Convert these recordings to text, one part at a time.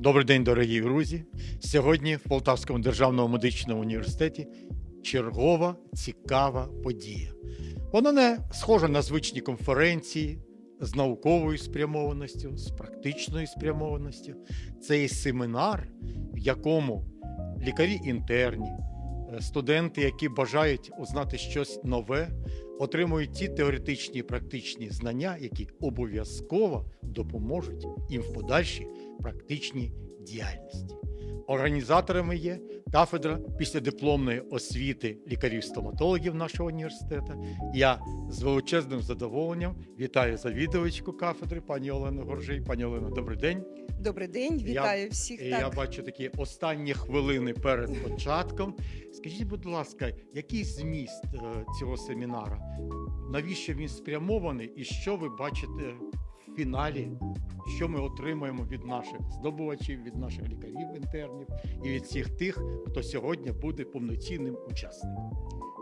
Добрий день, дорогі друзі. Сьогодні в Полтавському державному медичному університеті чергова цікава подія. Вона не схожа на звичні конференції з науковою спрямованістю, з практичною спрямованістю. Це є семінар, в якому лікарі-інтерні, е, студенти, які бажають узнати щось нове, отримують ті теоретичні і практичні знання, які обов'язково допоможуть їм в подальшій практичній діяльності. Організаторами є кафедра післядипломної освіти лікарів-стоматологів нашого університету. Я з величезним задоволенням вітаю завідувачку кафедри, пані Олену Горжий. Пані Олено, добрий день. Добрий день, вітаю всіх. І так. Я бачу такі останні хвилини перед початком. Скажіть, будь ласка, який зміст е, цього семінара? Навіщо він спрямований, і що ви бачите фіналі? Що ми отримаємо від наших здобувачів, від наших лікарів-інтернів і від всіх тих, хто сьогодні буде повноцінним учасником?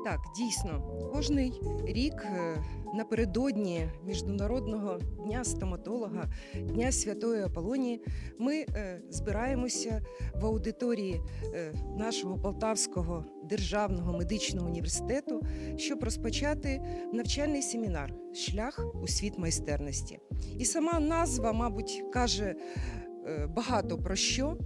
Так, дійсно, кожний рік е, напередодні Міжнародного дня стоматолога, Дня Святої Аполонії, ми е, збираємося в аудиторії е, нашого Полтавського державного медичного університету, щоб розпочати навчальний семінар Шлях у світ майстерності. І сама назва, мабуть, каже багато про що,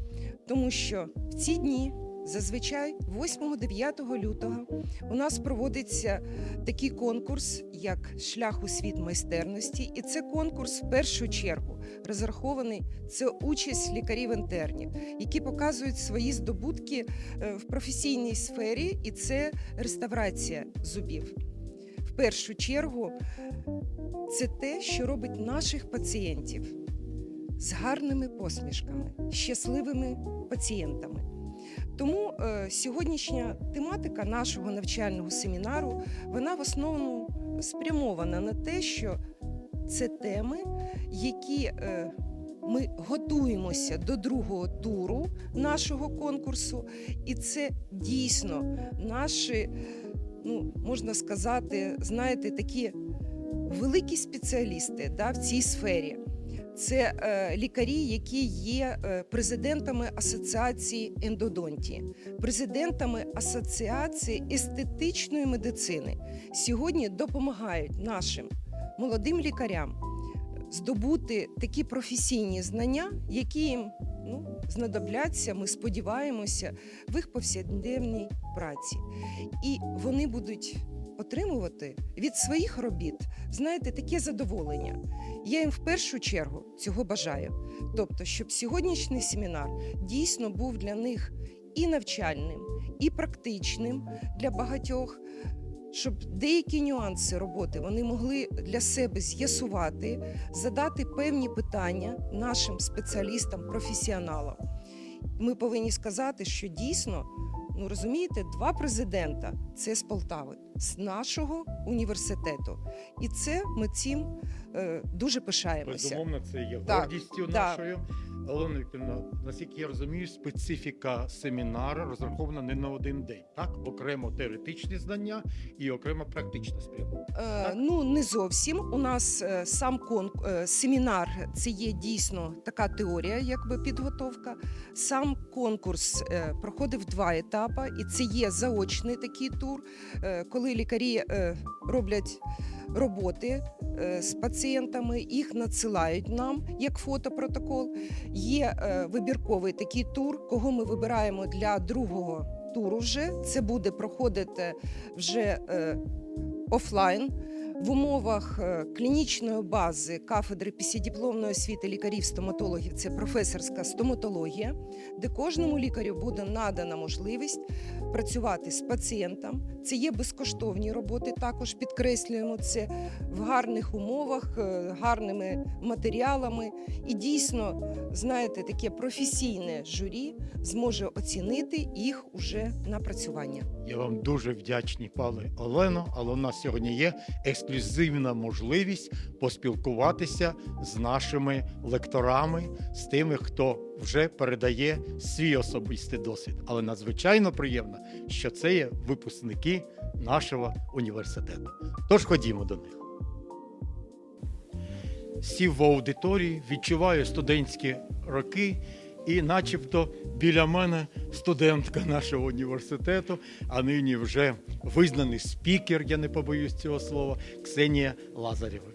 тому що в ці дні. Зазвичай 8-9 лютого у нас проводиться такий конкурс, як Шлях у світ майстерності, і це конкурс в першу чергу розрахований. Це участь лікарів-інтернів, які показують свої здобутки е, в професійній сфері, і це реставрація зубів. В першу чергу це те, що робить наших пацієнтів з гарними посмішками, щасливими пацієнтами. Тому е, сьогоднішня тематика нашого навчального семінару вона в основному спрямована на те, що це теми, які е, ми готуємося до другого туру нашого конкурсу, і це дійсно наші, ну можна сказати, знаєте, такі великі спеціалісти да, в цій сфері. Це е, лікарі, які є е, президентами асоціації ендодонтії, президентами асоціації естетичної медицини. Сьогодні допомагають нашим молодим лікарям здобути такі професійні знання, які їм ну, знадобляться, ми сподіваємося, в їх повсякденній праці. І вони будуть отримувати від своїх робіт, знаєте, таке задоволення. Я їм в першу чергу цього бажаю. Тобто, щоб сьогоднішній семінар дійсно був для них і навчальним, і практичним для багатьох, щоб деякі нюанси роботи вони могли для себе з'ясувати, задати певні питання нашим спеціалістам, професіоналам. Ми повинні сказати, що дійсно, ну розумієте, два президента це з Полтави, з нашого університету. І це ми цим е, дуже пишаємося. Безумовно, це є гордістю так. нашою. Олена Вікторівна, наскільки я розумію, специфіка семінару розрахована не на один день. Так, окремо теоретичні знання і окремо практичне спрямовання. Е, ну не зовсім. У нас е, сам кон... е, семінар це є дійсно така теорія, якби підготовка. Сам конкурс е, проходив два етапи, і це є заочний такий тур, е, коли лікарі е, роблять роботи е, з пацієнтами, їх надсилають нам як фотопротокол. Є е, вибірковий такий тур, кого ми вибираємо для другого туру. Вже це буде проходити вже. е, офлайн в умовах е, клінічної бази кафедри післядипломної освіти лікарів-стоматологів це професорська стоматологія, де кожному лікарю буде надана можливість працювати з пацієнтом. Це є безкоштовні роботи, також підкреслюємо це в гарних умовах, е, гарними матеріалами. І дійсно, знаєте, таке професійне журі зможе оцінити їх уже напрацювання. Я вам дуже вдячний, пане Олено, але у нас сьогодні є ексклюзивна можливість поспілкуватися з нашими лекторами, з тими, хто вже передає свій особистий досвід. Але надзвичайно приємно, що це є випускники нашого університету. Тож ходімо до них. Сів в аудиторії, відчуваю студентські роки І начебто біля мене студентка нашого університету, а нині вже визнаний спікер, я не побоюсь цього слова, Ксенія Лазарєва.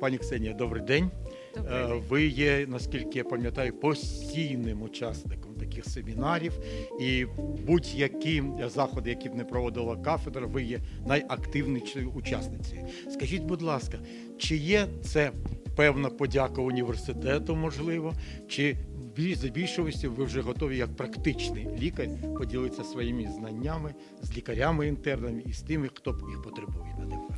Пані Ксенія, добрий день. Е, Ви є, наскільки я пам'ятаю, постійним учасником таких семінарів, і будь-які заходи, які б не проводила кафедра, ви є найактивнішою учасницею. Скажіть, будь ласка, чи є це певна подяка університету, можливо, чи за більшості ви вже готові як практичний лікар поділитися своїми знаннями з лікарями-інтернами і з тими, хто їх потребує на тепер?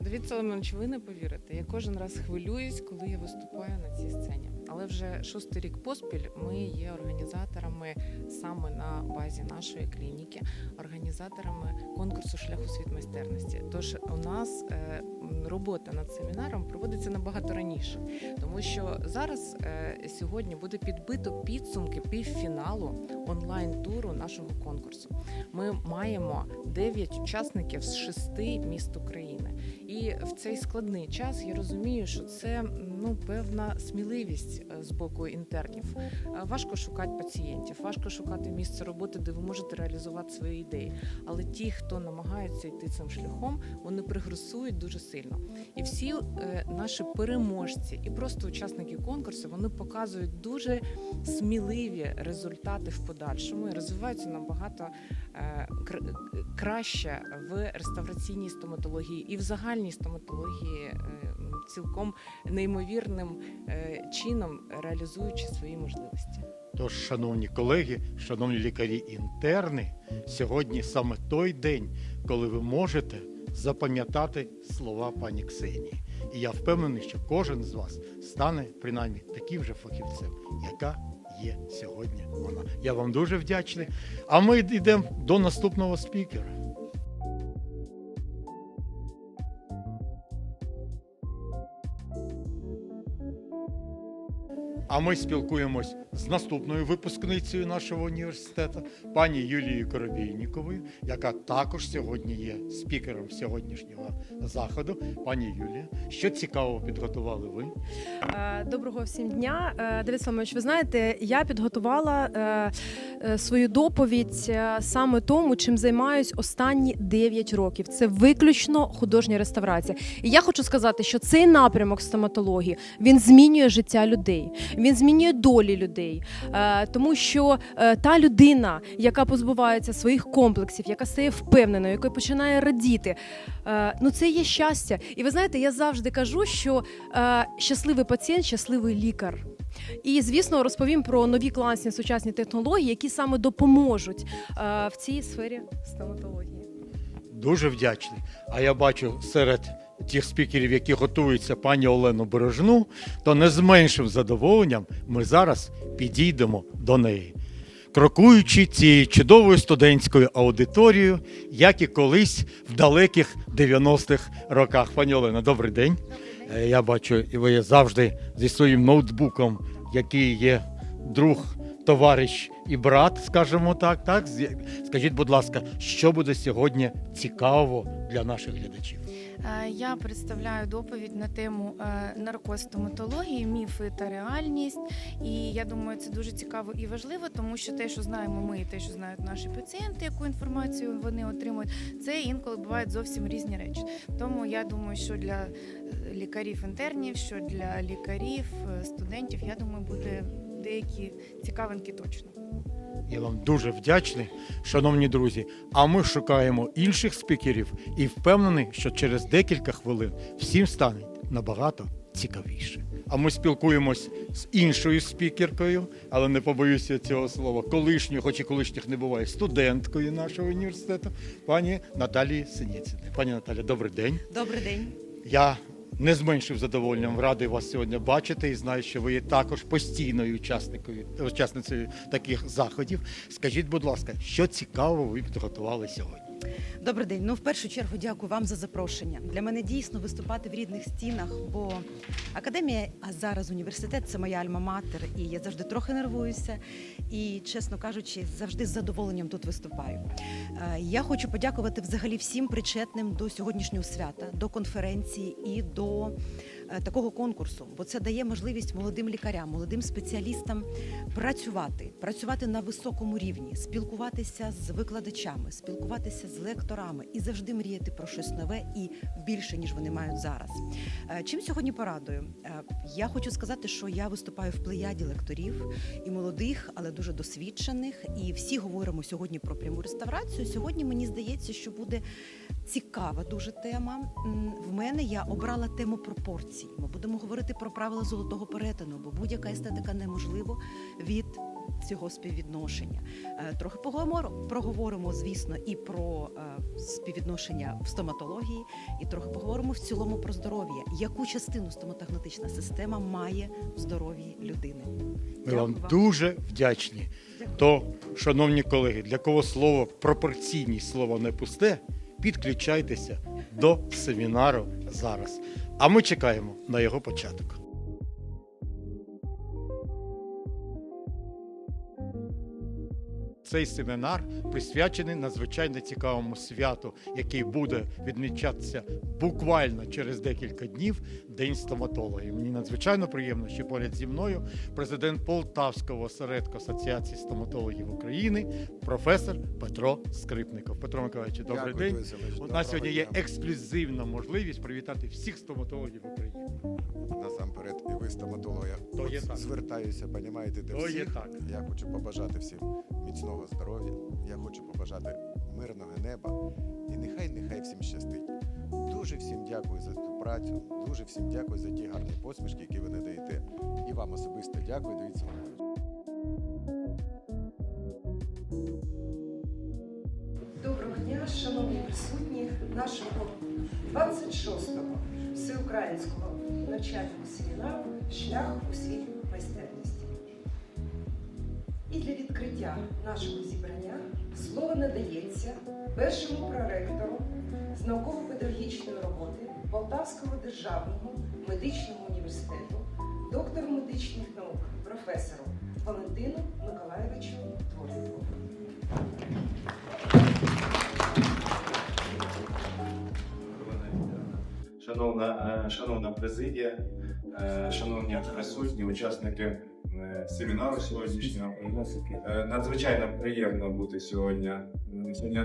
Давід Соломонович, ви не повірите. Я кожен раз хвилююсь, коли я виступаю на цій сцені. Але вже шостий рік поспіль ми є організаторами саме на базі нашої клініки, організаторами конкурсу шляху світ майстерності. Тож у нас е, робота над семінаром проводиться набагато раніше, тому що зараз е, сьогодні буде підбито підсумки півфіналу онлайн-туру нашого конкурсу. Ми маємо 9 учасників з шести міст України. І в цей складний час я розумію, що це ну певна сміливість е, з боку інтернів. Е, Важко шукати пацієнтів, важко шукати місце роботи, де ви можете реалізувати свої ідеї. Але ті, хто намагаються йти цим шляхом, вони пригресують дуже сильно. І всі е, наші переможці і просто учасники конкурсу вони показують дуже сміливі результати в подальшому і розвиваються набагато кр- краще в реставраційній стоматології і в загальній стоматології цілком неймовірним е, чином реалізуючи свої можливості. Тож, шановні колеги, шановні лікарі-інтерни, сьогодні саме той день, коли ви можете запам'ятати слова пані Ксенії. І я впевнений, що кожен з вас стане принаймні таким же фахівцем, яка є сьогодні вона. Я вам дуже вдячний. А ми йдемо до наступного спікера. А ми спілкуємось з наступною випускницею нашого університету, пані Юлією Коробійніковою, яка також сьогодні є спікером сьогоднішнього заходу. Пані Юлія, що цікавого підготували ви? Е, Доброго всім дня. Е, Давид Соломович, ви знаєте, я підготувала е, свою доповідь саме тому, чим займаюсь останні 9 років. Це виключно художня реставрація. І я хочу сказати, що цей напрямок стоматології він змінює життя людей, він змінює долі людей, Е, тому що е, та людина, яка позбувається своїх комплексів, яка стає впевненою, яка починає радіти, е, ну це є щастя. І ви знаєте, я завжди кажу, що щасливий пацієнт, щасливий лікар. І звісно, розповім про нові класні сучасні технології, які саме допоможуть в цій сфері стоматології. Дуже вдячний. А я бачу серед тих спікерів, які готуються пані Олену Бережну, то не з меншим задоволенням ми зараз підійдемо до неї. Крокуючи цією чудовою студентською аудиторією, як і колись в далеких 90-х роках. Пані Олена, добрий день. Е, Я бачу, і ви завжди зі своїм ноутбуком, який є друг, товариш і брат, скажімо так. так? Скажіть, будь ласка, що буде сьогодні цікаво для наших глядачів? Е, Я представляю доповідь на тему е, наркостоматології, міфи та реальність. І я думаю, це дуже цікаво і важливо, тому що те, що знаємо ми, і те, що знають наші пацієнти, яку інформацію вони отримують, це інколи бувають зовсім різні речі. Тому я думаю, що для е, лікарів-інтернів, що для лікарів, студентів, я думаю, буде деякі цікавинки точно. Я вам дуже вдячний, шановні друзі. А ми шукаємо інших спікерів і впевнений, що через декілька хвилин всім стане набагато цікавіше. А ми спілкуємось з іншою спікеркою, але не побоюся цього слова, колишньою, хоч і колишніх не буває, студенткою нашого університету, пані Наталії Синіцини. Пані Наталі, добрий день. Добрий день. Я не зменшив задоволенням радий вас сьогодні бачити і знаю, що ви є також постійною учасникою, учасницею таких заходів. Скажіть, будь ласка, що цікавого ви підготували сьогодні? Добрий день. Ну, в першу чергу, дякую вам за запрошення. Для мене дійсно виступати в рідних стінах, бо академія, а зараз університет це моя альма-матер, і я завжди трохи нервуюся. І, чесно кажучи, завжди з задоволенням тут виступаю. Е, Я хочу подякувати взагалі всім причетним до сьогоднішнього свята, до конференції і до такого конкурсу, бо це дає можливість молодим лікарям, молодим спеціалістам працювати, працювати на високому рівні, спілкуватися з викладачами, спілкуватися з лекторами і завжди мріяти про щось нове і більше ніж вони мають зараз. Е, Чим сьогодні порадую? Е, Я хочу сказати, що я виступаю в плеяді лекторів і молодих, але дуже досвідчених. І всі говоримо сьогодні про пряму реставрацію. Сьогодні мені здається, що буде цікава дуже тема. В мене я обрала тему пропорцій. Ми будемо говорити про правила золотого перетину, бо будь-яка естетика неможлива від цього співвідношення. Е, Трохи проговоримо, звісно, і про е, співвідношення в стоматології, і трохи поговоримо в цілому про здоров'я. Яку частину стоматогнатична система має в здоров'ї людини? Ми вам Дякую вам. дуже вдячні. Дякую. То, шановні колеги, для кого слово пропорційність слово не пусте, підключайтеся до семінару зараз. А ми чекаємо на його початок. Цей семінар присвячений надзвичайно цікавому святу, який буде відмічатися буквально через декілька днів День стоматолога. І мені надзвичайно приємно, що поряд зі мною президент Полтавського осередку Асоціації стоматологів України, професор Петро Скрипников. Петро Миколаївич, добрий Дякую, день. У нас сьогодні є ексклюзивна можливість привітати всіх стоматологів України. насамперед, ви стоматологи. То є так. Звертаюся, понімаєте, до То є так. Я хочу побажати всім міцного здоров'я. Я хочу побажати мирного неба. І нехай, нехай всім щастить. Дуже всім дякую за цю працю. Дуже всім дякую за ті гарні посмішки, які ви надаєте. І вам особисто дякую. Дивіться. Доброго дня, шановні присутні нашого 26-го всеукраїнського навчального семінару Шлях у світ майстерності. І для відкриття нашого зібрання слово надається першому проректору з науково-педагогічної роботи Полтавського державного медичного університету, доктору медичних наук, професору Валентину Миколаєвичу Дворнику. Шановна, е, шановна президія, шановні присутні, учасники е, семінару сьогоднішнього. Е, Надзвичайно приємно бути сьогодні,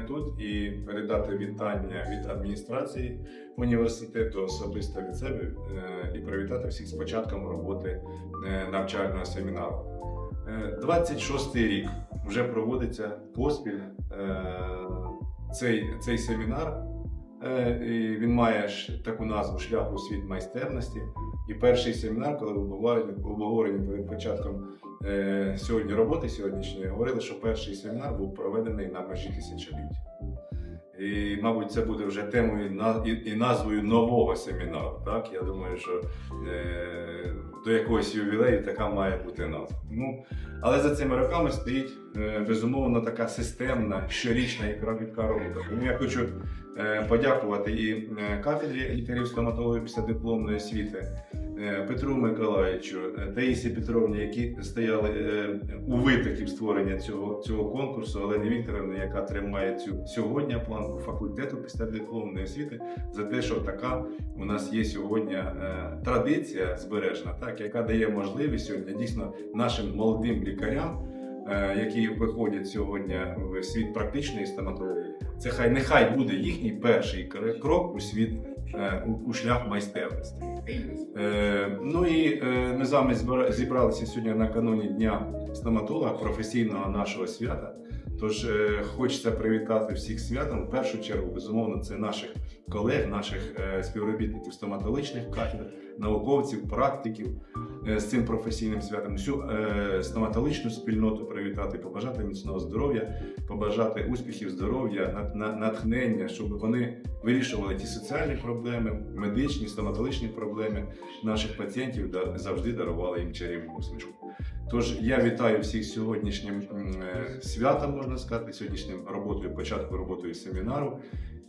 тут і передати вітання від адміністрації університету особисто від себе е, і привітати всіх з початком роботи е, навчального семінару. Е, 26-й рік вже проводиться поспіль е, цей, цей семінар. Е, Він має таку назву Шлях у світ майстерності. І перший семінар, коли обговорення перед початком е, сьогодні роботи сьогоднішньої, говорили, що перший семінар був проведений на межі тисячоліття. І, мабуть, це буде вже темою і, назвою нового семінару. Так? Я думаю, що е, до якогось ювілею така має бути назва. Ну, але за цими роками стоїть е, безумовно така системна щорічна і кропітка робота. Тому я хочу е, подякувати і е, кафедрі лікарів стоматології після дипломної освіти, Петру Миколаївичу, е, Таїсі Петровні, які стояли е, у витокі створення цього, цього конкурсу, Олені Вікторовні, яка тримає цю сьогодні планку факультету після дипломної освіти, за те, що така у нас є сьогодні е, традиція збережена, так яка дає можливість сьогодні дійсно нашим молодим лікарям, е, які виходять сьогодні в світ практичної стоматології, це хай нехай буде їхній перший кр- крок у світ е, у, у шлях майстерності. Е, ну і е, ми з вами зібралися сьогодні накануні дня стоматолога, професійного нашого свята. Тож е, хочеться привітати всіх святом. В першу чергу, безумовно, це наших колег, наших е, співробітників стоматологічних кафедр, науковців, практиків е, з цим професійним святом. Всю стоматологічну спільноту привітати, побажати міцного здоров'я, побажати успіхів, здоров'я, натхнення, щоб вони вирішували ті соціальні проблеми, медичні, стоматологічні проблеми наших пацієнтів, завжди дарували їм чарівну усмішку. Тож я вітаю всіх сьогоднішнім е, святом, можна сказати, сьогоднішнім роботою, початку роботою семінару.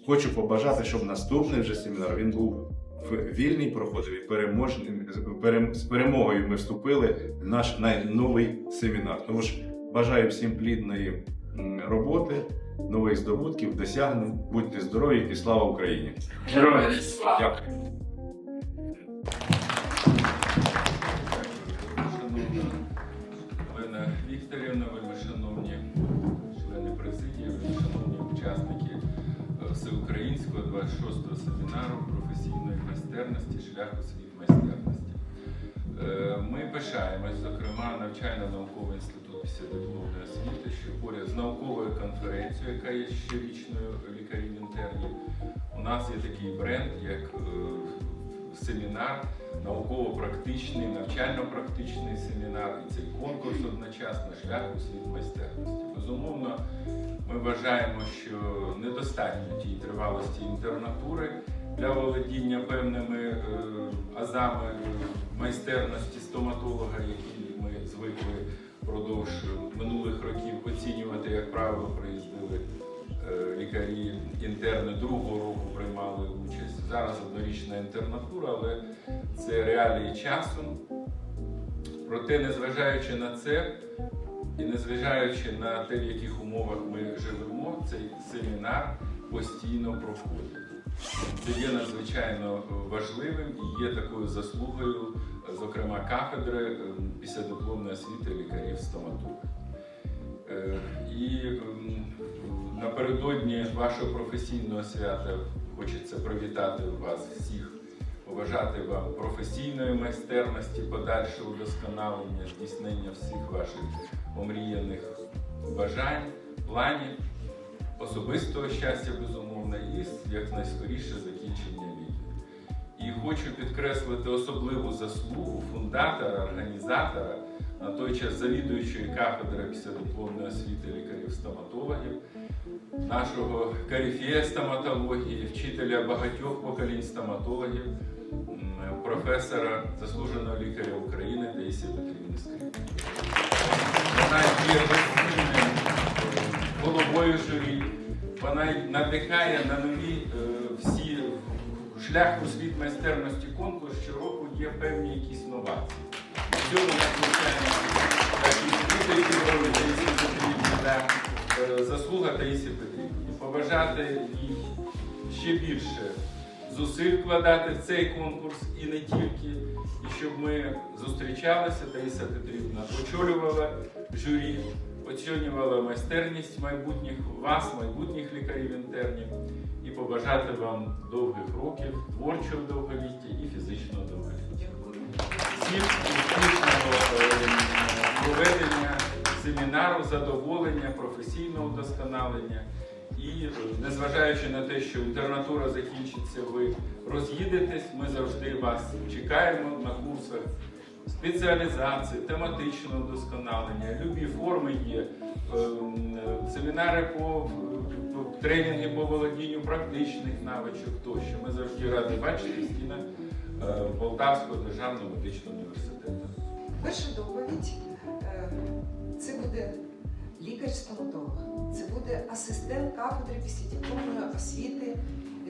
Хочу побажати, щоб наступний вже семінар він був в- вільний, проходив і переможний, з- перемогою ми вступили в наш найновий семінар. Тому ж бажаю всім плідної роботи, нових здобутків, досягнень. Будьте здорові і слава Україні! Героям слава! Дякую. Всеукраїнського 26-го семінару професійної майстерності, шлях у світ майстерності. Е, Ми пишаємось, зокрема, навчально-науковий інститут післядипломної освіти, що поряд з науковою конференцією, яка є щорічною лікарів інтернів, у нас є такий бренд, як е, семінар, науково-практичний, навчально-практичний семінар, і цей конкурс одночасно шлях у світ майстерності. Безумовно, ми вважаємо, що недостатньо тієї тривалості інтернатури для володіння певними е, азами майстерності стоматолога, які ми звикли впродовж минулих років оцінювати, як правило, приїздили лікарі інтерни другого року приймали участь. Зараз однорічна інтернатура, але це реалії часу. Проте, незважаючи на це і незважаючи на те, в яких умовах ми живемо, цей семінар постійно проходить. Це є надзвичайно важливим і є такою заслугою, зокрема, кафедри е, післядипломної освіти лікарів-стоматологів. Е, І ем, напередодні вашого професійного свята хочеться привітати вас всіх, побажати вам професійної майстерності, подальшого удосконалення, здійснення всіх ваших омріяних бажань, планів, особистого щастя, безумовно, і якнайскоріше закінчення війни. І хочу підкреслити особливу заслугу фундатора, організатора, на той час завідуючої кафедри післядипломної освіти лікарів-стоматологів, нашого корифея стоматології, вчителя багатьох поколінь стоматологів, професора, заслуженого лікаря України Таїсії Петрівни. Вона є е, головою журі, вона надихає на нові е, всі шлях у світ майстерності конкурс щороку є певні якісь новації. Заслуга Таїсі Петрівні. Побажати їй ще більше зусиль вкладати в цей конкурс і не тільки, і щоб ми зустрічалися, Таїса Петрівна очолювала журі, оцінювала майстерність майбутніх вас, майбутніх лікарів-інтернів, і побажати вам довгих років, творчого довголіття і фізичного довголіття. Всім успішного е, проведення семінару, задоволення, професійного вдосконалення. І е, незважаючи на те, що інтернатура закінчиться, ви роз'їдетесь, ми завжди вас чекаємо на курсах спеціалізації, тематичного вдосконалення, любі форми є, е, семінари по по- тренінги по володінню практичних навичок тощо. Ми завжди раді бачити е, Полтавського державного медичного університету. Перша доповідь е, це буде лікар-стоматолог, це буде асистент кафедри післядипломної освіти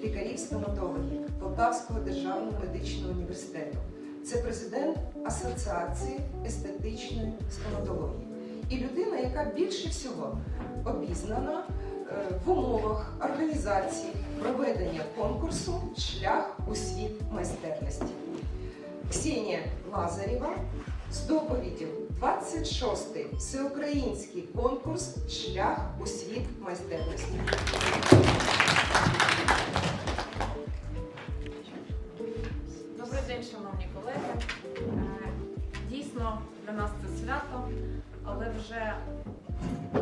лікарів-стоматологів Полтавського державного медичного університету. Це президент Асоціації естетичної стоматології. І людина, яка більше всього обізнана е, в умовах організації проведення конкурсу Шлях у світ майстерності. Ксенія Лазарєва з доповіддю 26-й всеукраїнський конкурс Шлях у світ майстерності. Добрий день, шановні колеги. Е, Дійсно, для нас це свято, але вже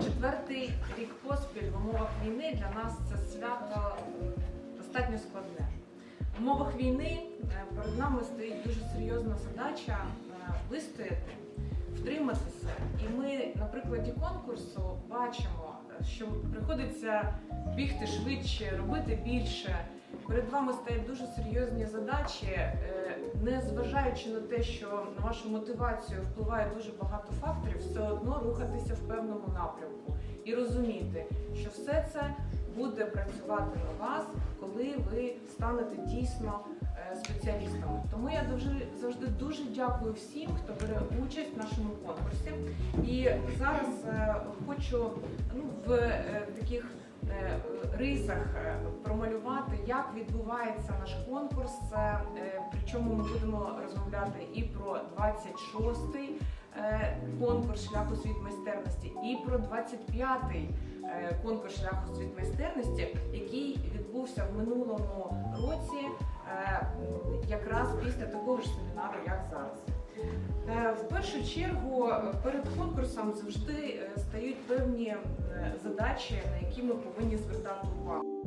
четвертий рік поспіль в умовах війни для нас це свято достатньо складне. В умовах війни е, перед нами стоїть дуже серйозна задача е, вистояти, втриматися. І ми на прикладі конкурсу бачимо, що приходиться бігти швидше, робити більше. Перед вами стоять дуже серйозні задачі, е, не зважаючи на те, що на вашу мотивацію впливає дуже багато факторів, все одно рухатися в певному напрямку і розуміти, що все це буде працювати на вас, коли ви станете дійсно е, спеціалістами. Тому я дуже завжди дуже дякую всім, хто бере участь в нашому конкурсі. І зараз е, хочу ну, в е, таких рисах промалювати, як відбувається наш конкурс. Причому ми будемо розмовляти і про 26-й е, конкурс шлях у світ майстерності. і про 25-й е, конкурс шляху світ майстерності, який відбувся в минулому році, е, якраз після такого ж семінару, як зараз. Е, В першу чергу е, перед конкурсом завжди е, стають певні е, задачі, на які ми повинні звертати увагу.